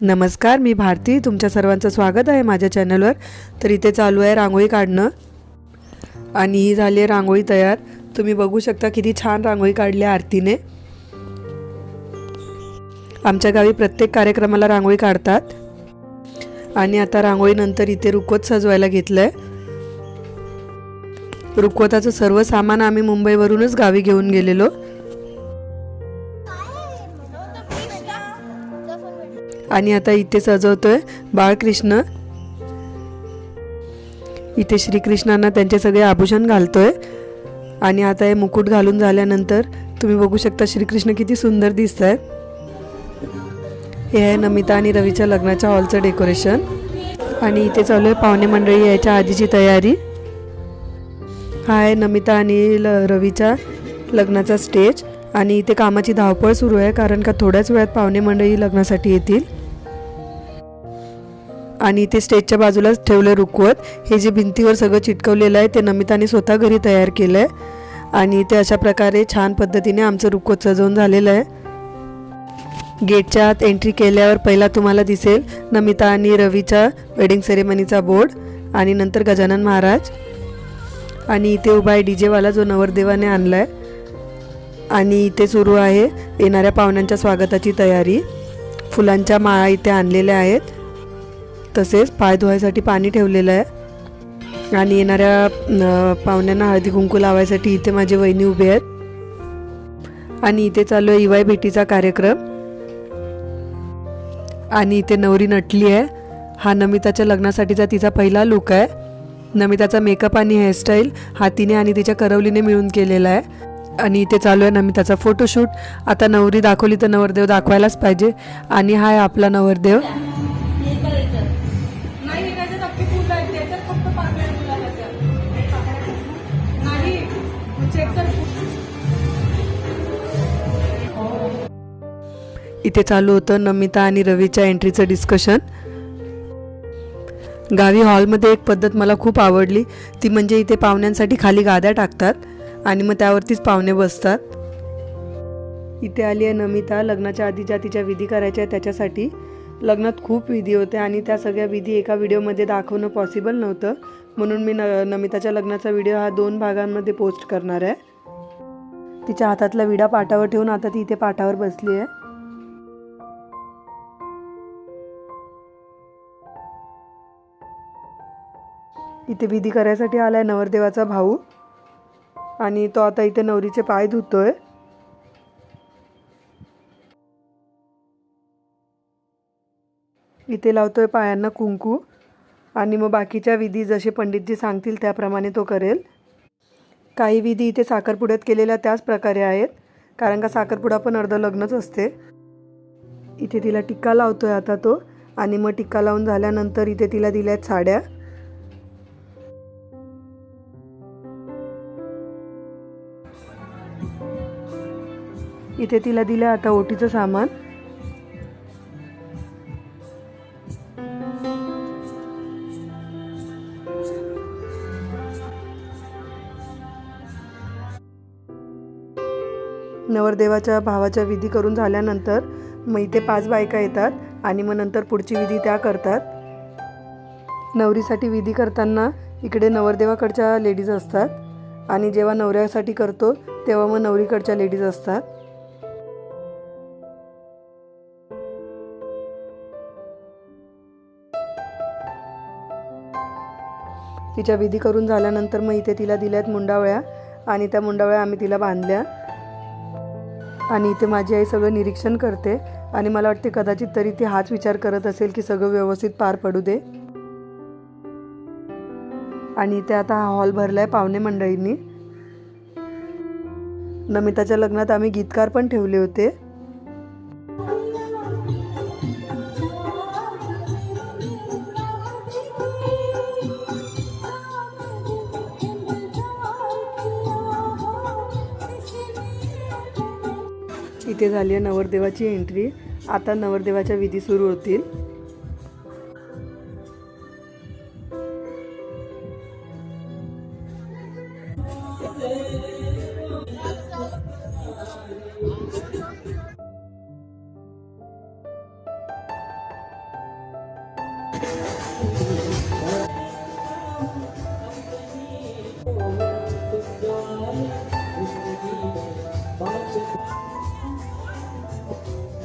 नमस्कार मी भारती. तुमच्या सर्वांचं स्वागत आहे माझ्या चॅनलवर. तर इथे चालू आहे रांगोळी काढणं. आणि ही झाली आहे रांगोळी तयार. तुम्ही बघू शकता किती छान रांगोळी काढली आरतीने. आमच्या गावी प्रत्येक कार्यक्रमाला रांगोळी काढतात. आणि आता रांगोळीनंतर इथे रुखवत सजवायला घेतलं आहे रुखवताचं सर्व सामान आम्ही मुंबईवरूनच गावी घेऊन गेलेलो. आणि आता इथे सजवतोय बाळकृष्ण. इथे श्रीकृष्णांना त्यांचे सगळे आभूषण घालतोय. आणि आता हे मुकुट घालून झाल्यानंतर तुम्ही बघू शकता श्रीकृष्ण किती सुंदर दिसत आहे हे आहे नमिता आणि रवीच्या लग्नाच्या हॉलचं डेकोरेशन. आणि इथे चालू आहे पाहुणे मंडळी यायच्या आधीची तयारी. हा आहे नमिता आणि ल रवीच्या लग्नाचा स्टेज. आणि इथे कामाची धावपळ सुरू आहे कारण का थोड्याच वेळात पाहुणे मंडळी लग्नासाठी येतील. आणि इथे स्टेजच्या बाजूलाच ठेवलं रुकवत हे जे भिंतीवर सगळं चिटकवलेलं आहे ते नमिताने स्वतः घरी तयार केलं आहे आणि इथे अशा प्रकारे छान पद्धतीने आमचं रुकवत सजवून झालेलं आहे. गेटच्या आत एंट्री केल्यावर पहिला तुम्हाला दिसेल नमिता आणि रवीच्या वेडिंग सेरेमनीचा बोर्ड आणि नंतर गजानन महाराज. आणि इथे उभा आहे डी जेवाला जो नवरदेवाने आणला आहे आणि इथे सुरू आहे येणाऱ्या पाहुण्यांच्या स्वागताची तयारी. फुलांच्या माळा इथे आणलेल्या आहेत. तसेच पाय धुवायसाठी पाणी ठेवलेलं आहे. आणि येणाऱ्या पाहुण्यांना हळदी कुंकू लावायसाठी इथे माझे वहिनी उभे आहेत. आणि इथे चालू आहे इवाय भेटीचा कार्यक्रम. आणि इथे नवरी नटली आहे. हा नमिताच्या लग्नासाठीचा तिचा पहिला लुक आहे. नमिताचा मेकअप आणि हेअरस्टाईल हा तिने आणि तिच्या करवलीने मिळून केलेला आहे. आणि इथे चालू आहे नमिताचा फोटोशूट आता नवरी दाखवली तर नवरदेव दाखवायलाच पाहिजे. आणि हा आहे आपला नवरदेव. इथे चालू होतं नमिता आणि रवीच्या एंट्रीचं डिस्कशन गावी हॉलमध्ये एक पद्धत मला खूप आवडली. ती म्हणजे इथे पाहुण्यांसाठी खाली गाद्या टाकतात आणि मग त्यावरतीच पाहुणे बसतात. इथे आली आहे नमिता. लग्नाच्या आधी ज्या तिच्या विधी करायच्या त्याच्यासाठी. लग्नात खूप विधी होते आणि त्या सगळ्या विधी एका व्हिडिओमध्ये दाखवणं पॉसिबल नव्हतं. म्हणून मी न नमिताच्या लग्नाचा व्हिडिओ हा दोन भागांमध्ये पोस्ट करणार आहे. तिच्या हातातला विडा पाटावर ठेवून आता ती इथे पाटावर बसली आहे. इथे विधी करायसाठी आलाय नवरदेवाचा भाऊ. आणि तो आता इथे नवरीचे पाय धुतोय. इथे लावतोय पायांना कुंकू. आणि मग बाकीच्या विधी जसे पंडितजी सांगतील त्याप्रमाणे तो करेल. काही विधी इथे साखरपुड्यात केलेल्या त्याच प्रकारे आहेत. कारण का साखरपुडा पण अर्ध लग्नच असते. इथे तिला टिक्का लावतोय आता तो. आणि मग टिक्का लावून झाल्यानंतर इथे तिला दिल्यात साड्या. इथे तिला दिलं आता ओटीचं सामान. नवरदेवाच्या भावाच्या विधी करून झाल्यानंतर मग इथे पाच बायका येतात आणि मग नंतर पुढची विधी त्या करतात. नवरीसाठी विधी करताना इकडे नवरदेवाकडच्या लेडीज असतात आणि जेव्हा नवऱ्यासाठी करतो तेव्हा मग नवरीकडच्या लेडीज असतात. तिच्या विधी करून झाल्यानंतर मग इथे तिला दिल्यात मुंडावळ्या आणि त्या मुंडावळ्या आम्ही तिला बांधल्या. आणि इथे माझी आई सगळं निरीक्षण करते. आणि मला वाटते कदाचित तरी ती हाच विचार करत असेल की सगळं व्यवस्थित पार पडू दे. आणि इथे आता हा हॉल भरलाय पाहुणे मंडळींनी. नमिताच्या लग्नात आम्ही गीतकार पण ठेवले होते. इथे झाली आहे नवरदेवाची एंट्री आता नवरदेवाच्या विधी सुरू होतील.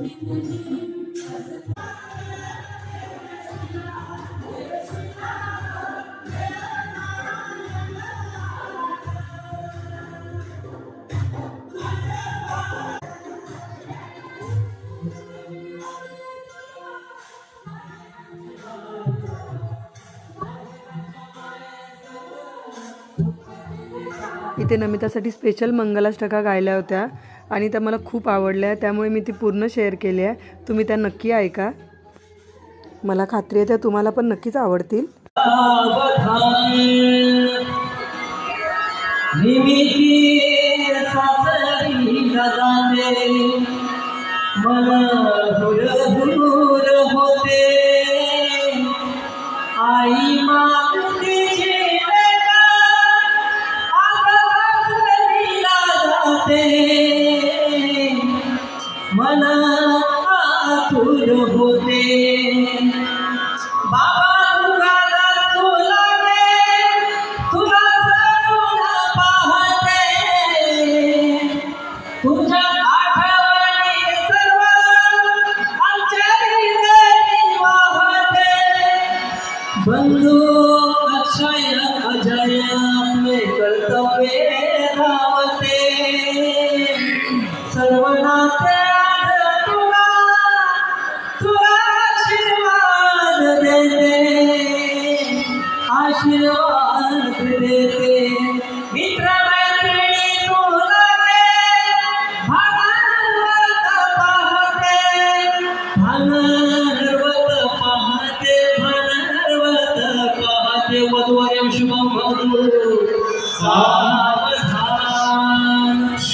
इथे नमितासाठी स्पेशल मंगलाष्टका गायल्या होत्या. आणि त्या मला खूप आवडल्या त्यामुळे मी ती पूर्ण शेअर केली आहे. तुम्ही त्या नक्की ऐका. मला खात्री आहे त्या तुम्हाला पण नक्कीच आवडतील. होते. आई Manana.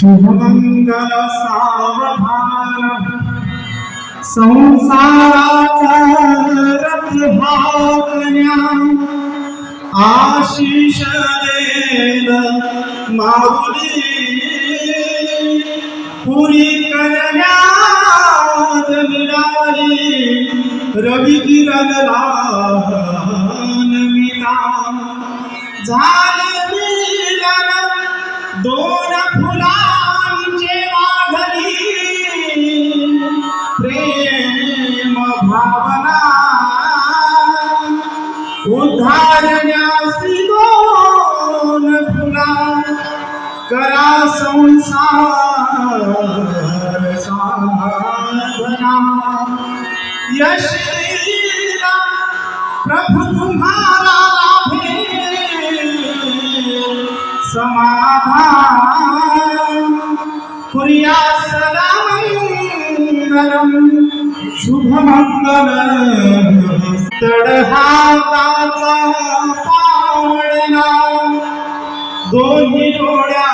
शुभमंगल सावधान। संसाराचा रथभावन्या आशिष देन माऊली पुरी करण्यात मिळाली रवी किरण मिता झाले दोन फुला करा संसार साधना. यश दिला प्रभु तुम्हारा लाभे समाधान. पुरिया सदा मंगलम शुभ मंगल तडहाताचा पाळणा दोन्ही डोळ्याचा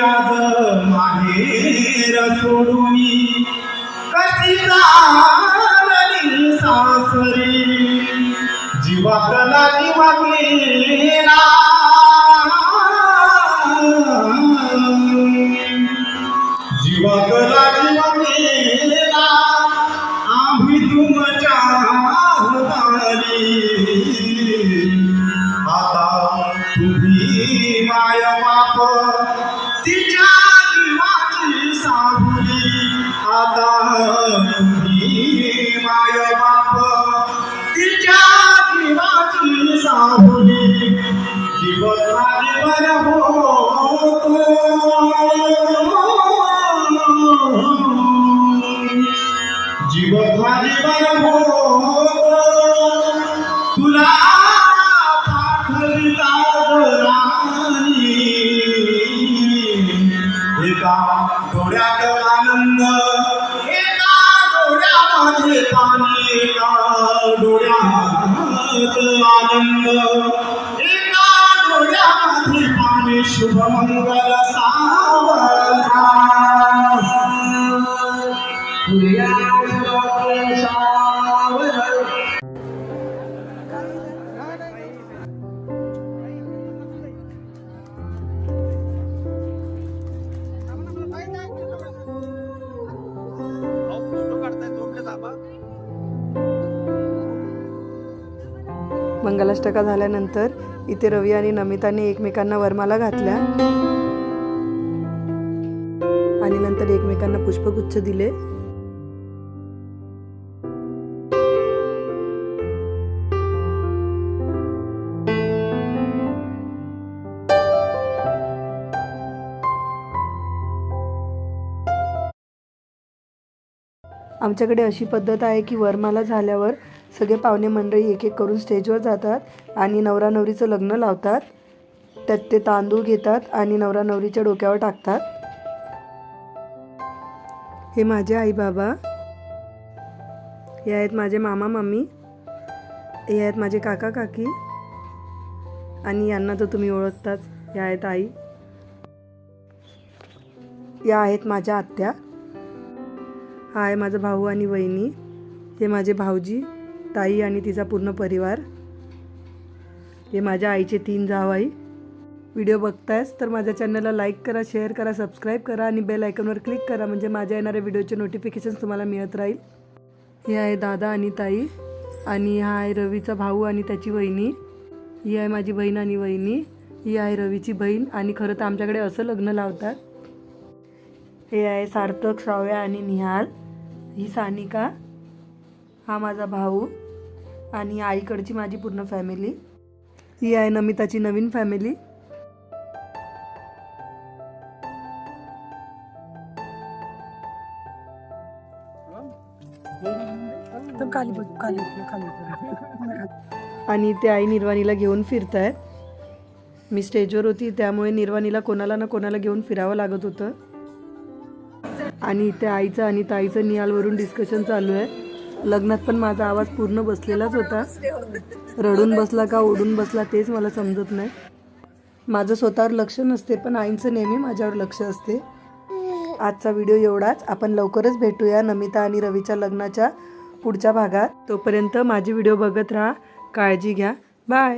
आज माहेर सोडून. कशी चालली सासरी जीवातला जीवा गेला तिच्या मंगलाष्टका झाल्यानंतर इथे रवी आणि नमिताने एकमेकांना वरमाला घातल्या. आणि नंतर एकमेकांना पुष्पगुच्छ दिले. आमच्याकडे अशी पद्धत आहे की वरमाला झाल्यावर सगळे पाहुणे मंडळी एक एक करून स्टेजवर जातात आणि नवरा नवरीचं लग्न लावतात. त्यात ते तांदूळ घेतात आणि नवरा नवरीच्या डोक्यावर टाकतात. हे माझे आई बाबा हे आहेत माझे मामा मामी हे आहेत माझे काका काकी. आणि यांना तर तुम्ही ओळखताच. या आहेत आई. या आहेत माझ्या आत्या. हा आहे माझा भाऊ आणि वहिनी. हे माझे भाऊजी. ताई आणि तिचा पूर्ण परिवार. हे माझ्या आईचे तीन जावाई व्हिडिओ बघतायस तर माझ्या चॅनलला लाईक करा शेअर करा सबस्क्राईब करा आणि बेल आयकॉनवर क्लिक करा म्हणजे माझ्या येणाऱ्या व्हिडिओचे नोटिफिकेशन्स तुम्हाला मिळत राहील. हे आहे दादा आणि ताई आणि हा आहे रवीचा भाऊ आणि त्याची वहिनी. ही आहे माझी बहीण आणि वहिनी. ही आहे रवीची बहीण आणि खरं तर आमच्याकडे असं लग्न लावतात. हे आहे सार्थक श्राव्या आणि निहाल. ही सानिका. हा माझा भाऊ. आणि आईकडची माझी पूर्ण फॅमिली ही आहे नमिताची नवीन फॅमिली आणि ते आई निर्वाणीला घेऊन फिरतायत मी स्टेजवर होती त्यामुळे निर्वाणीला कोणाला ना कोणाला घेऊन फिरावं लागत होतं. आणि इथे आईचं आणि ताईचं निहालवरून डिस्कशन चालू आहे. लग्नात पण माझा आवाज पूर्ण बसलेलाच होता. रडून बसला का ओढून बसला तेच मला समजत नाही. माझं स्वतःवर लक्ष नसते पण आईंचं नेहमी माझ्यावर लक्ष असते. आजचा व्हिडिओ एवढाच. आपण लवकरच भेटूया नमिता आणि रवीच्या लग्नाच्या पुढच्या भागात. तोपर्यंत माझी व्हिडिओ बघत राहा काळजी घ्या. बाय.